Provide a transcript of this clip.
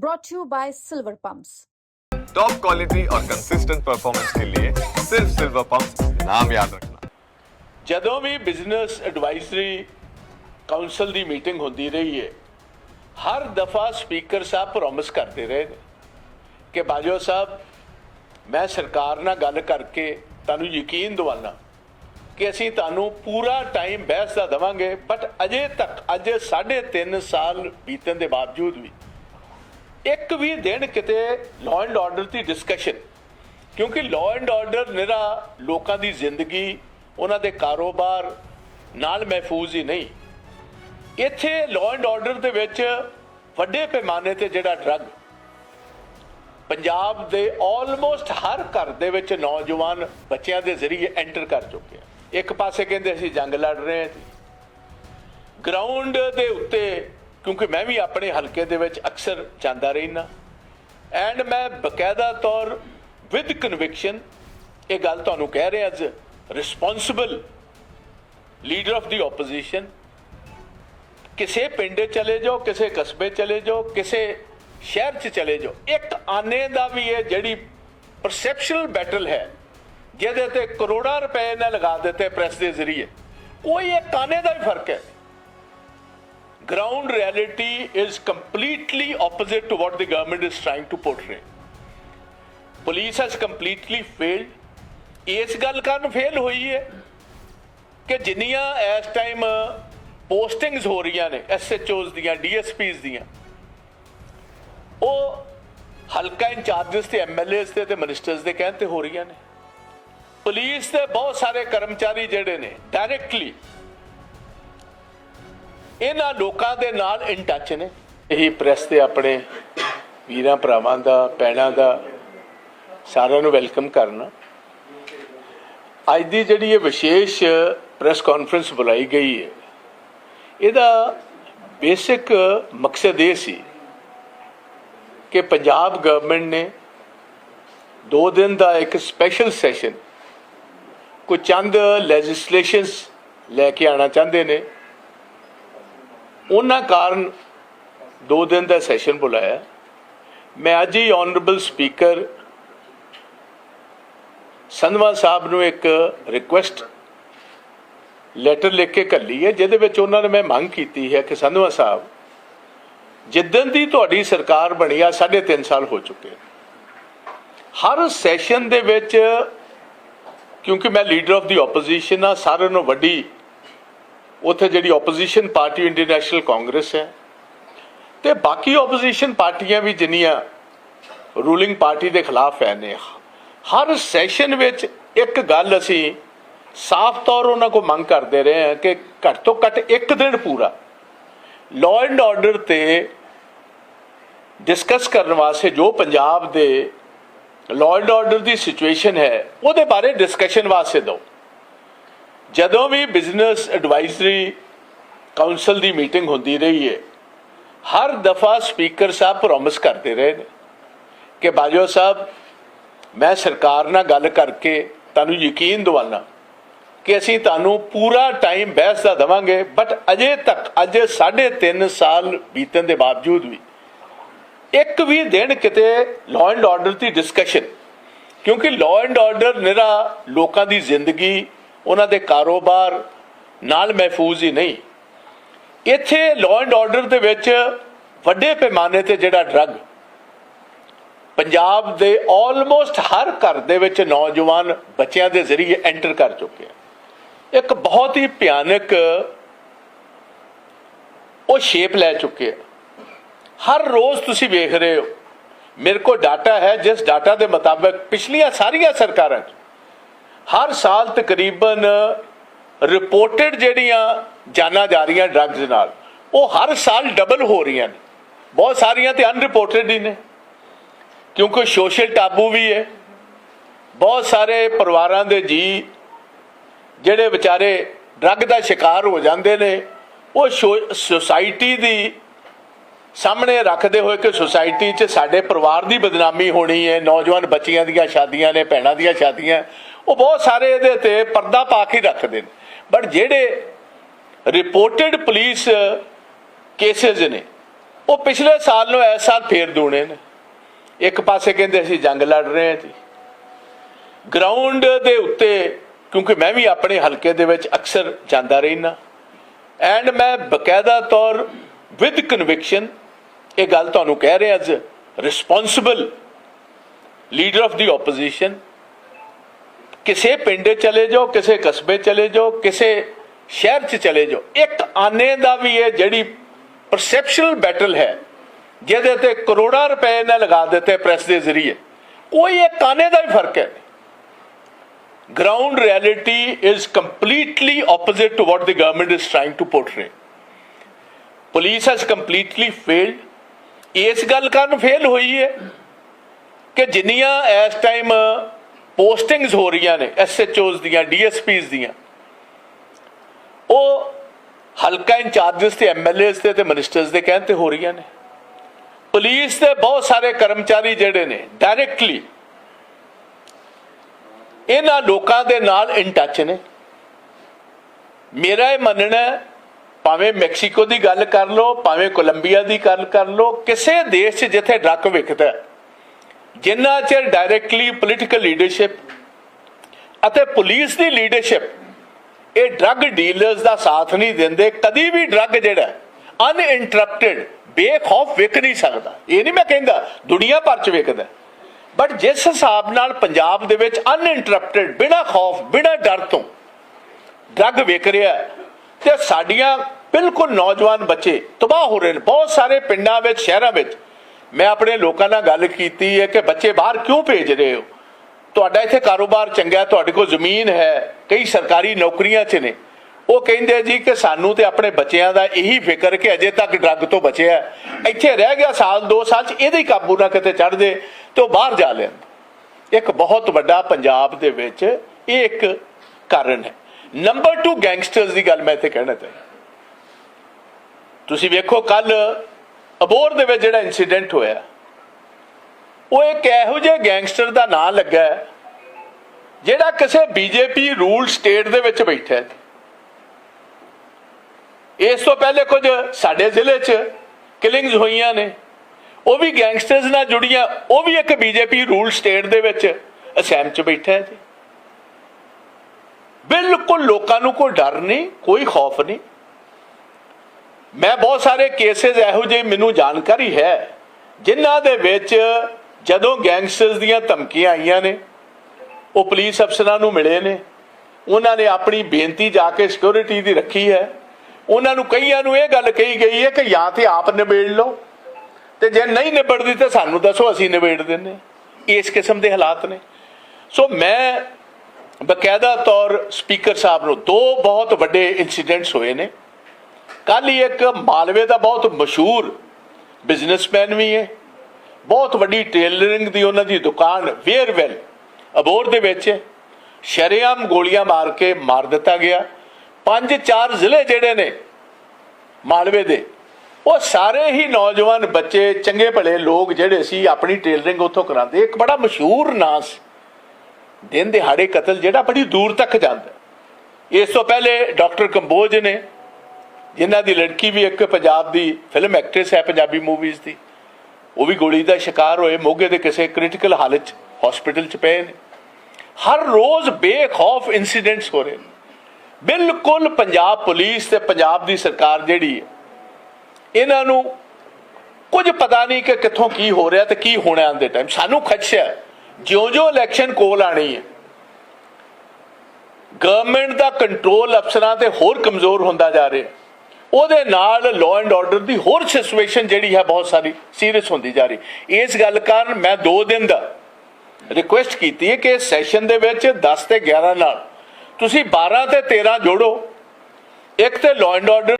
brought to you by Silver Pumps. Top quality और consistent performance के लिए सिर्फ सिल्वर पंप नाम याद रखना ਜਦੋਂ ਵੀ ਬਿਜ਼ਨਸ ਐਡਵਾਈਜ਼ਰੀ ਕਾਉਂਸਲ ਦੀ ਮੀਟਿੰਗ ਹੁੰਦੀ ਰਹੀ ਹੈ ਹਰ ਦਫਾ ਸਪੀਕਰ ਸਾਹਿਬ ਪ੍ਰੋਮਿਸ ਕਰਦੇ ਰਹੇ ਨੇ ਕਿ ਬਾਜੋ ਸਾਹਿਬ ਮੈਂ ਸਰਕਾਰ ਨਾਲ ਗੱਲ ਕਰਕੇ ਤੁਹਾਨੂੰ ਯਕੀਨ ਦਿਵਾਨਾ ਕਿ ਅਸੀਂ ਤੁਹਾਨੂੰ ਪੂਰਾ ਟਾਈਮ ਬਹਿਸ ਦਾ ਦੇਵਾਂਗੇ ਬਟ ਅਜੇ ਤੱਕ ਅੱਜ 3.5 ਸਾਲ ਬੀਤਣ ਦੇ ਬਾਵਜੂਦ ਵੀ ਇੱਕ ਵੀ ਦਿਨ ਕਿਤੇ ਲਾਅ ਐਂਡ ਆਰਡਰ ਦੀ ਡਿਸਕਸ਼ਨ ਕਿਉਂਕਿ ਲਾਅ ਐਂਡ ਆਰਡਰ ਨਿਰਾ ਲੋਕਾਂ ਦੀ ਜ਼ਿੰਦਗੀ, ਉਹਨਾਂ ਦੇ ਕਾਰੋਬਾਰ ਨਾਲ ਮਹਿਫੂਜ਼ ਹੀ ਨਹੀਂ। ਇੱਥੇ ਲਾਅ ਐਂਡ ਆਰਡਰ ਦੇ ਵਿੱਚ ਵੱਡੇ ਪੈਮਾਨੇ ਤੇ ਜਿਹੜਾ ਡਰੱਗ ਪੰਜਾਬ ਦੇ ਆਲਮੋਸਟ ਹਰ ਘਰ ਦੇ ਵਿੱਚ ਨੌਜਵਾਨ ਬੱਚਿਆਂ ਦੇ ਜ਼ਰੀਏ ਐਂਟਰ ਕਰ ਚੁੱਕੇ ਆ। ਇੱਕ ਪਾਸੇ ਕਹਿੰਦੇ ਅਸੀਂ ਜੰਗ ਲੜ ਰਹੇ ਹਾਂ ਜੀ। ਗਰਾਊਂਡ ਦੇ ਉੱਤੇ ਕਿਉਂਕਿ ਮੈਂ ਵੀ ਆਪਣੇ ਹਲਕੇ ਦੇ ਵਿੱਚ ਅਕਸਰ ਜਾਂਦਾ ਰਹਿਣਾ ਐਂਡ ਮੈਂ ਬਕਾਇਦਾ ਤੌਰ ਵਿਦ ਕਨਵਿਕਸ਼ਨ ਇਹ ਗੱਲ ਤੁਹਾਨੂੰ ਕਹਿ ਰਿਹਾ as responsible leader of the opposition ਕਿਸੇ ਪਿੰਡ ਚਲੇ ਜਾਓ, ਕਿਸੇ ਕਸਬੇ ਚਲੇ ਜਾਓ, ਕਿਸੇ ਸ਼ਹਿਰ 'ਚ ਚਲੇ ਜਾਓ, ਇੱਕ ਆਨੇ ਦਾ ਵੀ ਇਹ ਜਿਹੜੀ ਪਰਸੈਪਸ਼ਨਲ ਬੈਟਲ ਹੈ, ਜਿਹਦੇ ਤੇ ਕਰੋੜਾਂ ਰੁਪਏ ਨੇ ਲਗਾ ਦਿੱਤੇ ਪ੍ਰੈਸ ਦੇ ਜ਼ਰੀਏ, ਕੋਈ ਇੱਕ ਆਨੇ ਦਾ ਵੀ ਫ਼ਰਕ ਹੈ। Ground reality is completely opposite to what the government is trying to portray. Police has completely failed. ਇਸ ਗੱਲ ਕਾਰਨ ਫੇਲ ਹੋਈ ਹੈ ਕਿ ਜਿੰਨੀਆਂ ਇਸ ਟਾਈਮ ਪੋਸਟਿੰਗਸ ਹੋ ਰਹੀਆਂ ਨੇ ਐਸਐਚਓਜ਼ ਦੀਆਂ ਡੀਐਸਪੀਜ਼ ਦੀਆਂ, ਉਹ ਹਲਕਾ ਇੰਚਾਰਜਸ ਤੇ ਐਮਐਲਏਸ ਤੇ ਤੇ ਮਿਨਿਸਟਰਸ ਦੇ ਕਹਿਣ ਤੇ ਹੋ ਰਹੀਆਂ ਨੇ ਪੁਲਿਸ ਦੇ ਬਹੁਤ ਸਾਰੇ ਕਰਮਚਾਰੀ ਜਿਹੜੇ ਨੇ ਡਾਇਰੈਕਟਲੀ ਇਹਨਾਂ ਲੋਕਾਂ ਦੇ ਨਾਲ ਇਨ ਟੱਚ ਨੇ। ਇਹੀ ਪ੍ਰੈਸ ਤੇ ਆਪਣੇ ਵੀਰਾਂ, ਭਰਾਵਾਂ ਦਾ ਪੈਣਾ ਦਾ ਸਾਰਿਆਂ ਨੂੰ ਵੈਲਕਮ ਕਰਨਾ। ਅੱਜ ਦੀ ਜਿਹੜੀ ਇਹ ਵਿਸ਼ੇਸ਼ ਪ੍ਰੈਸ ਕਾਨਫਰੰਸ ਬੁਲਾਈ ਗਈ ਹੈ, ਇਹਦਾ ਬੇਸਿਕ ਮਕਸਦ ਇਹ ਸੀ ਕਿ ਪੰਜਾਬ ਗਵਰਨਮੈਂਟ ਨੇ ਦੋ ਦਿਨ ਦਾ ਇੱਕ ਸਪੈਸ਼ਲ ਸੈਸ਼ਨ ਕੁਝ ਚੰਦ ਲੈਜਿਸਲੇਸ਼ਨਸ ਲੈ ਕੇ ਆਣਾ ਚਾਹੁੰਦੇ ਨੇ। ਉਹਨਾਂ ਕਾਰਨ ਦੋ ਦਿਨ ਦਾ ਸੈਸ਼ਨ ਬੁਲਾਇਆ। ਮੈਂ ਅੱਜ ਹੀ ਆਨਰੇਬਲ ਸਪੀਕਰ ਸੰਧਵਾ ਸਾਹਿਬ ਨੂੰ ਇੱਕ ਰਿਕੁਐਸਟ ਲੈਟਰ ਲਿਖ ਕੇ ਘੱਲੀ ਹੈ, ਜਿਹਦੇ ਵਿੱਚ ਉਹਨਾਂ ਨੇ ਮੈਂ ਮੰਗ ਕੀਤੀ ਹੈ ਕਿ ਸੰਧਵਾ ਸਾਹਿਬ ਜਿੱਦਨ ਦੀ ਤੁਹਾਡੀ ਸਰਕਾਰ ਬਣੀ ਆ 3.5 ਸਾਲ ਹੋ ਚੁੱਕੇ ਹਰ ਸੈਸ਼ਨ ਦੇ ਵਿੱਚ, ਕਿਉਂਕਿ ਮੈਂ ਲੀਡਰ ਆਫ ਦੀ ਆਪੋਜੀਸ਼ਨ ਆ, ਸਾਰਿਆਂ ਨੂੰ ਵੱਡੀ ਉੱਥੇ ਜਿਹੜੀ opposition party Indian National Congress ਹੈ। ਤੇ ਬਾਕੀ ਆਪੋਜੀਸ਼ਨ ਪਾਰਟੀਆਂ ਵੀ ਜਿੰਨੀਆਂ ਰੂਲਿੰਗ ਪਾਰਟੀ ਦੇ ਖਿਲਾਫ ਹੈ ਨੇ। ਹਰ ਸੈਸ਼ਨ ਵਿੱਚ ਇੱਕ ਗੱਲ ਅਸੀਂ ਸਾਫ਼ ਤੌਰ ਉਹਨਾਂ ਕੋ ਮੰਗ ਕਰਦੇ ਰਹੇ ਹਾਂ ਕਿ ਘੱਟ ਤੋਂ ਘੱਟ ਇੱਕ ਦਿਨ ਪੂਰਾ ਲਾਅ ਐਂਡ ਆਰਡਰ ਤੇ ਡਿਸਕਸ ਕਰਨ ਵਾਸਤੇ ਜੋ ਪੰਜਾਬ ਦੇ ਲਾਅ ਐਂਡ ਆਰਡਰ ਦੀ ਸਿਚੁਏਸ਼ਨ ਹੈ, ਉਹਦੇ ਬਾਰੇ ਡਿਸਕਸ਼ਨ ਵਾਸਤੇ ਦਿਓ। ਜਦੋਂ ਵੀ ਬਿਜ਼ਨਸ ਐਡਵਾਈਜ਼ਰੀ ਕਾਉਂਸਲ ਦੀ ਮੀਟਿੰਗ ਹੁੰਦੀ ਰਹੀ ਹੈ, ਹਰ ਦਫਾ ਸਪੀਕਰ ਸਾਹਿਬ ਪ੍ਰੋਮਿਸ ਕਰਦੇ ਰਹੇ ਨੇ ਕਿ ਬਾਜਵਾ ਸਾਹਿਬ, ਮੈਂ ਸਰਕਾਰ ਨਾਲ ਗੱਲ ਕਰਕੇ ਤੁਹਾਨੂੰ ਯਕੀਨ ਦਿਵਾਨਾ ਕਿ ਅਸੀਂ ਤੁਹਾਨੂੰ ਪੂਰਾ ਟਾਈਮ ਬਹਿਸ ਦਾ ਦੇਵਾਂਗੇ ਬਟ ਅਜੇ ਤੱਕ, ਅੱਜ 3.5 ਸਾਲ ਬੀਤਣ ਦੇ ਬਾਵਜੂਦ ਵੀ, ਇੱਕ ਵੀ ਦਿਨ ਕਿਤੇ ਲਾਅ ਐਂਡ ਆਰਡਰ ਦੀ ਡਿਸਕਸ਼ਨ ਕਿਉਂਕਿ ਲਾਅ ਐਂਡ ਆਰਡਰ ਨਿਰਾ ਲੋਕਾਂ ਦੀ ਜ਼ਿੰਦਗੀ ਉਹਨਾਂ ਦੇ ਕਾਰੋਬਾਰ ਨਾਲ ਮਹਿਫੂਜ਼ ਹੀ ਨਹੀਂ। ਇੱਥੇ ਲਾਅ ਐਂਡ ਆਰਡਰ ਦੇ ਵਿੱਚ ਵੱਡੇ ਪੈਮਾਨੇ ਤੇ ਜਿਹੜਾ ਡਰੱਗ ਪੰਜਾਬ ਦੇ ਆਲਮੋਸਟ ਹਰ ਘਰ ਦੇ ਵਿੱਚ ਨੌਜਵਾਨ ਬੱਚਿਆਂ ਦੇ ਜ਼ਰੀਏ ਐਂਟਰ ਕਰ ਚੁੱਕੇ ਆ। ਇੱਕ ਬਹੁਤ ਹੀ ਭਿਆਨਕ ਉਹ ਸ਼ੇਪ ਲੈ ਚੁੱਕੇ ਆ। ਹਰ ਰੋਜ਼ ਤੁਸੀਂ ਵੇਖ ਰਹੇ ਹੋ, ਮੇਰੇ ਕੋਲ ਡਾਟਾ ਹੈ, ਜਿਸ ਡਾਟਾ ਦੇ ਮੁਤਾਬਕ ਪਿਛਲੀਆਂ ਸਾਰੀਆਂ ਸਰਕਾਰਾਂ 'ਚ ਹਰ ਸਾਲ ਤਕਰੀਬਨ ਰਿਪੋਰਟਡ ਜਿਹੜੀਆਂ ਜਾਨਾਂ ਜਾ ਰਹੀਆਂ ਡਰੱਗਸ ਨਾਲ, ਉਹ ਹਰ ਸਾਲ ਡਬਲ ਹੋ ਰਹੀਆਂ ਨੇ। ਬਹੁਤ ਸਾਰੀਆਂ ਤੇ ਅਨਰਿਪੋਰਟਡ ਹੀ ਨੇ। ਕਿਉਂਕਿ ਸੋਸ਼ਲ ਟਾਬੂ ਵੀ ਹੈ। ਬਹੁਤ ਸਾਰੇ ਪਰਿਵਾਰਾਂ ਦੇ ਜੀ ਜਿਹੜੇ ਵਿਚਾਰੇ ਡਰੱਗ ਦਾ ਸ਼ਿਕਾਰ ਹੋ ਜਾਂਦੇ ਨੇ, ਉਹ ਸੋਸਾਇਟੀ ਦੀ ਸਾਹਮਣੇ ਰੱਖਦੇ ਹੋਏ ਕਿ ਸੋਸਾਇਟੀ 'ਚ ਸਾਡੇ ਪਰਿਵਾਰ ਦੀ ਬਦਨਾਮੀ ਹੋਣੀ ਹੈ। ਨੌਜਵਾਨ ਬੱਚੀਆਂ ਦੀਆਂ ਸ਼ਾਦੀਆਂ ਨੇ, ਭੈਣਾਂ ਦੀਆਂ ਸ਼ਾਦੀਆਂ ਉਹ ਬਹੁਤ ਸਾਰੇ ਇਹਦੇ ਤੇ ਪਰਦਾ ਪਾ ਕੇ ਰੱਖਦੇ ਨੇ। ਬਟ ਜਿਹੜੇ ਰਿਪੋਰਟਡ ਪੁਲਿਸ ਕੇਸਿਸ ਨੇ, ਉਹ ਪਿਛਲੇ ਸਾਲ ਨੂੰ ਇਸ ਸਾਲ ਫੇਰ ਦੂਣੇ ਨੇ। ਇੱਕ ਪਾਸੇ ਕਹਿੰਦੇ ਅਸੀਂ ਜੰਗ ਲੜ ਰਹੇ ਹਾਂ ਜੀ। ਗਰਾਊਂਡ ਦੇ ਉੱਤੇ, ਕਿਉਂਕਿ ਮੈਂ ਵੀ ਆਪਣੇ ਹਲਕੇ ਦੇ ਵਿੱਚ ਅਕਸਰ ਜਾਂਦਾ ਰਹਿਣਾ ਐਂਡ ਮੈਂ ਬਕਾਇਦਾ ਤੌਰ ਵਿਦ ਕਨਵਿਕਸ਼ਨ ਇਹ ਗੱਲ ਤੁਹਾਨੂੰ ਕਹਿ ਰਿਹਾ as responsible leader of the opposition ਕਿਸੇ ਪਿੰਡ ਚਲੇ ਜਾਓ, ਕਿਸੇ ਕਸਬੇ ਚਲੇ ਜਾਓ, ਕਿਸੇ ਸ਼ਹਿਰ 'ਚ ਚਲੇ ਜਾਓ, ਇੱਕ ਆਨੇ ਦਾ ਵੀ ਇਹ ਜਿਹੜੀ ਪਰਸੈਪਸ਼ਨਲ ਬੈਟਲ ਹੈ, ਜਿਹਦੇ ਤੇ ਕਰੋੜਾਂ ਰੁਪਏ ਨੇ ਲਗਾ ਦਿੱਤੇ ਪ੍ਰੈਸ ਦੇ ਜ਼ਰੀਏ, ਕੋਈ ਇੱਕ ਆਨੇ ਦਾ ਵੀ ਫ਼ਰਕ ਹੈ ground reality is completely opposite to what the government is trying to portray. Police has completely failed. ਇਸ ਗੱਲ ਕਾਰਨ ਫੇਲ ਹੋਈ ਹੈ ਕਿ ਜਿੰਨੀਆਂ ਇਸ ਟਾਈਮ ਪੋਸਟਿੰਗਸ ਹੋ ਰਹੀਆਂ ਨੇ ਐਸਐਚਓਜ਼ ਦੀਆਂ ਡੀਐਸਪੀਜ਼ ਦੀਆਂ। ਉਹ ਹਲਕਾ ਇੰਚਾਰਜਸ ਤੇ ਐਮਐਲਏਸ ਤੇ ਤੇ ਮਿਨਿਸਟਰਸ ਦੇ ਕਹਿਣ ਤੇ ਹੋ ਰਹੀਆਂ ਨੇ। ਪੁਲਿਸ ਦੇ ਬਹੁਤ ਸਾਰੇ ਕਰਮਚਾਰੀ ਜਿਹੜੇ ਨੇ ਡਾਇਰੈਕਟਲੀ ਇਹਨਾਂ ਲੋਕਾਂ ਦੇ ਨਾਲ ਇਨ ਟੱਚ ਨੇ। ਮੇਰਾ ਇਹ ਮੰਨਣਾ ਭਾਵੇਂ ਮੈਕਸੀਕੋ ਦੀ ਗੱਲ ਕਰ ਲਓ ਭਾਵੇਂ ਕੋਲੰਬੀਆ ਦੀ ਗੱਲ ਕਰ ਲਓ ਕਿਸੇ ਦੇਸ਼ 'ਚ ਜਿੱਥੇ ਡਰੱਗ ਵਿਕਦਾ ਹੈ, ਜਿੰਨਾ ਚਿਰ ਡਾਇਰੈਕਟਲੀ ਪੋਲੀਟੀਕਲ ਲੀਡਰਸ਼ਿਪ ਅਤੇ ਪੁਲਿਸ ਦੀ ਲੀਡਰਸ਼ਿਪ ਇਹ ਡਰੱਗ ਡੀਲਰਸ ਦਾ ਸਾਥ ਨਹੀਂ ਦਿੰਦੇ, ਕਦੀ ਵੀ ਡਰੱਗ ਜਿਹੜਾ ਅਨਇੰਟਰਪਟਡ ਬੇਖੌਫ ਵਿਕ ਨਹੀਂ ਸਕਦਾ। ਇਹ ਨਹੀਂ ਮੈਂ ਕਹਿੰਦਾ, ਦੁਨੀਆ ਭਰ 'ਚ ਵਿਕਦਾ। ਬਟ ਜਿਸ ਹਿਸਾਬ ਨਾਲ ਪੰਜਾਬ ਦੇ ਵਿੱਚ ਅਨਇੰਟਰਪਟਡ ਬਿਨਾਂ ਖੌਫ, ਬਿਨਾਂ ਡਰ ਤੋਂ ਡਰੱਗ ਵਿਕ ਰਿਹਾ ਤੇ ਸਾਡੀਆਂ ਬਿਲਕੁਲ ਨੌਜਵਾਨ ਬੱਚੇ ਤਬਾਹ ਹੋ ਰਹੇ ਨੇ। ਬਹੁਤ ਸਾਰੇ ਪਿੰਡਾਂ ਵਿੱਚ, ਸ਼ਹਿਰਾਂ ਵਿੱਚ ਮੈਂ ਆਪਣੇ ਲੋਕਾਂ ਨਾਲ ਗੱਲ ਕੀਤੀ ਹੈ ਕਿ ਬੱਚੇ ਬਾਹਰ ਕਿਉਂ ਭੇਜ ਰਹੇ ਹੋ? ਤੁਹਾਡਾ ਇੱਥੇ ਕਾਰੋਬਾਰ ਚੰਗਾ ਤੁਹਾਡੇ ਕੋਲ ਜ਼ਮੀਨ ਹੈ, ਕਈ ਸਰਕਾਰੀ ਨੌਕਰੀਆਂ 'ਚ ਨੇ। ਉਹ ਕਹਿੰਦੇ ਜੀ ਕਿ ਸਾਨੂੰ ਤੇ ਆਪਣੇ ਬੱਚਿਆਂ ਦਾ ਇਹੀ ਫਿਕਰ ਕਿ ਅਜੇ ਤੱਕ ਡਰੱਗ ਤੋਂ ਬਚਿਆ ਇੱਥੇ ਰਹਿ ਗਿਆ ਸਾਲ 2 ਸਾਲ 'ਚ, ਇਹਦੇ ਹੀ ਕਾਬੂ ਨਾ ਕਿਤੇ ਚੜ ਦੇ ਤੇ ਉਹ ਬਾਹਰ ਜਾ ਲੈਂਦਾ। ਇੱਕ ਬਹੁਤ ਵੱਡਾ ਪੰਜਾਬ ਦੇ ਵਿੱਚ ਇਹ ਇੱਕ ਕਾਰਨ ਹੈ। ਨੰਬਰ 2 ਗੈਂਗਸਟਰਸ ਦੀ ਗੱਲ ਮੈਂ ਇੱਥੇ ਕਹਿਣਾ ਚਾਹੁੰਦਾ। ਤੁਸੀਂ ਵੇਖੋ ਕੱਲ ਅਬੋਰ ਦੇ ਵਿੱਚ ਜਿਹੜਾ ਇਨਸੀਡੈਂਟ ਹੋਇਆ, ਉਹ ਇੱਕ ਇਹੋ ਜਿਹੇ ਗੈਂਗਸਟਰ ਦਾ ਨਾਂ ਲੱਗਾ ਜਿਹੜਾ ਕਿਸੇ ਬੀਜੇਪੀ ਰੂਲ ਸਟੇਟ ਦੇ ਵਿੱਚ ਬੈਠਾ ਹੈ। ਇਸ ਤੋਂ ਪਹਿਲੇ ਕੁਝ ਸਾਡੇ ਜ਼ਿਲ੍ਹੇ 'ਚ ਕਿਲਿੰਗਸ ਹੋਈਆਂ ਨੇ। ਉਹ ਵੀ ਗੈਂਗਸਟਰਸ ਨਾਲ ਜੁੜੀਆਂ, ਉਹ ਵੀ ਇੱਕ ਬੀਜੇਪੀ ਰੂਲ ਸਟੇਟ ਦੇ ਵਿੱਚ ਅਸੈਮ 'ਚ ਬੈਠਾ ਹੈ ਜੀ। ਬਿਲਕੁਲ ਲੋਕਾਂ ਨੂੰ ਕੋਈ ਡਰ ਨਹੀਂ, ਕੋਈ ਖੌਫ ਨਹੀਂ। ਮੈਂ ਬਹੁਤ ਸਾਰੇ ਕੇਸਿਸ ਇਹੋ ਜਿਹੇ ਮੈਨੂੰ ਜਾਣਕਾਰੀ ਹੈ, ਜਿਨ੍ਹਾਂ ਦੇ ਵਿੱਚ ਜਦੋਂ ਗੈਂਗਸਟਰਸ ਦੀਆਂ ਧਮਕੀਆਂ ਆਈਆਂ ਨੇ, ਉਹ ਪੁਲਿਸ ਅਫਸਰਾਂ ਨੂੰ ਮਿਲੇ ਨੇ, ਉਹਨਾਂ ਨੇ ਆਪਣੀ ਬੇਨਤੀ ਜਾ ਕੇ ਸਿਕਿਉਰਿਟੀ ਦੀ ਰੱਖੀ ਹੈ। ਉਹਨਾਂ ਨੂੰ ਕਈਆਂ ਨੂੰ ਇਹ ਗੱਲ ਕਹੀ ਗਈ ਹੈ ਕਿ ਜਾਂ ਤੇ ਆਪ ਨਿਬੇੜ ਲਓ, ਤੇ ਜੇ ਨਹੀਂ ਨਿਬੜਦੀ ਤੇ ਸਾਨੂੰ ਦੱਸੋ ਅਸੀਂ ਨਿਬੇੜ ਦਿੰਨੇ ਇਸ ਕਿਸਮ ਦੇ ਹਾਲਾਤ ਨੇ। ਸੋ ਮੈਂ ਬਕਾਇਦਾ ਤੌਰ ਸਪੀਕਰ ਸਾਹਿਬ ਨੂੰ ਦੋ ਬਹੁਤ ਵੱਡੇ ਇਨਸੀਡੈਂਟਸ ਹੋਏ ਨੇ। ਕੱਲ ਹੀ ਇੱਕ ਮਾਲਵੇ ਦਾ ਬਹੁਤ ਮਸ਼ਹੂਰ ਬਿਜ਼ਨਸਮੈਨ ਵੀ ਹੈ। ਬਹੁਤ ਵੱਡੀ ਟੇਲਰਿੰਗ ਦੀ ਉਹਨਾਂ ਦੀ ਦੁਕਾਨ ਵੇਅਰਵੈਲ ਅਬੋਰ ਦੇ ਵਿੱਚ ਸ਼ਰੇਆਮ ਗੋਲੀਆਂ ਮਾਰ ਕੇ ਮਾਰ ਦਿੱਤਾ ਗਿਆ। ਪੰਜ ਚਾਰ ਜ਼ਿਲ੍ਹੇ ਜਿਹੜੇ ਨੇ ਮਾਲਵੇ ਦੇ, ਉਹ ਸਾਰੇ ਹੀ ਨੌਜਵਾਨ ਬੱਚੇ, ਚੰਗੇ ਭਲੇ ਲੋਕ ਜਿਹੜੇ ਸੀ, ਆਪਣੀ ਟੇਲਰਿੰਗ ਉੱਥੋਂ ਕਰਾਉਂਦੇ। ਇੱਕ ਬੜਾ ਮਸ਼ਹੂਰ ਨਾਂ ਸੀ। ਦਿਨ ਦਿਹਾੜੇ ਕਤਲ ਜਿਹੜਾ ਬੜੀ ਦੂਰ ਤੱਕ ਜਾਂਦਾ। ਇਸ ਤੋਂ ਪਹਿਲੇ ਡਾਕਟਰ ਕੰਬੋਜ ਨੇ ਜਿਨ੍ਹਾਂ ਦੀ ਲੜਕੀ ਵੀ ਇੱਕ ਪੰਜਾਬ ਦੀ ਫਿਲਮ ਐਕਟ੍ਰੈਸ ਹੈ, ਪੰਜਾਬੀ ਮੂਵੀਜ਼ ਦੀ। ਉਹ ਵੀ ਗੋਲੀ ਦਾ ਸ਼ਿਕਾਰ ਹੋਏ, ਮੋਗੇ ਦੇ ਕਿਸੇ ਕ੍ਰਿਟੀਕਲ ਹਾਲਤ 'ਚ ਹਸਪੀਟਲ 'ਚ ਪਏ ਨੇ। ਹਰ ਰੋਜ਼ ਬੇਖੌਫ ਇਨਸੀਡੈਂਟਸ ਹੋ ਰਹੇ ਨੇ। ਬਿਲਕੁਲ ਪੰਜਾਬ ਪੁਲਿਸ ਤੇ ਪੰਜਾਬ ਦੀ ਸਰਕਾਰ ਜਿਹੜੀ ਹੈ, ਇਹਨਾਂ ਨੂੰ ਕੁਝ ਪਤਾ ਨਹੀਂ ਕਿ ਕਿੱਥੋਂ ਕੀ ਹੋ ਰਿਹਾ ਤੇ ਕੀ ਹੋਣਾ ਆਂਦੇ ਟਾਈਮ ਸਾਨੂੰ ਖਦਸ਼ਾ ਹੈ, ਜਿਉਂ-ਜਿਉਂ ਇਲੈਕਸ਼ਨ ਕੋਲ ਆਣੀ ਹੈ ਗਵਰਨਮੈਂਟ ਦਾ ਕੰਟਰੋਲ ਅਫਸਰਾਂ ਤੇ ਹੋਰ ਕਮਜ਼ੋਰ ਹੁੰਦਾ ਜਾ ਰਿਹਾ। ਉਹਦੇ ਨਾਲ ਲਾਅ ਐਂਡ ਆਰਡਰ ਦੀ ਹੋਰ ਸਿਚੁਏਸ਼ਨ ਜਿਹੜੀ ਹੈ ਬਹੁਤ ਸਾਰੀ ਸੀਰੀਅਸ ਹੁੰਦੀ ਜਾ ਰਹੀ। ਇਸ ਗੱਲ ਕਾਰਨ ਮੈਂ 2 ਦਿਨ ਦਾ ਰਿਕੁਐਸਟ ਕੀਤੀ ਹੈ ਕਿ ਸੈਸ਼ਨ ਦੇ ਵਿੱਚ 10 ਤੇ 11 ਨਾਲ ਤੁਸੀਂ 12 ਤੇ 13 ਜੋੜੋ। ਇੱਕ ਤੇ ਲਾਅ ਐਂਡ ਆਰਡਰ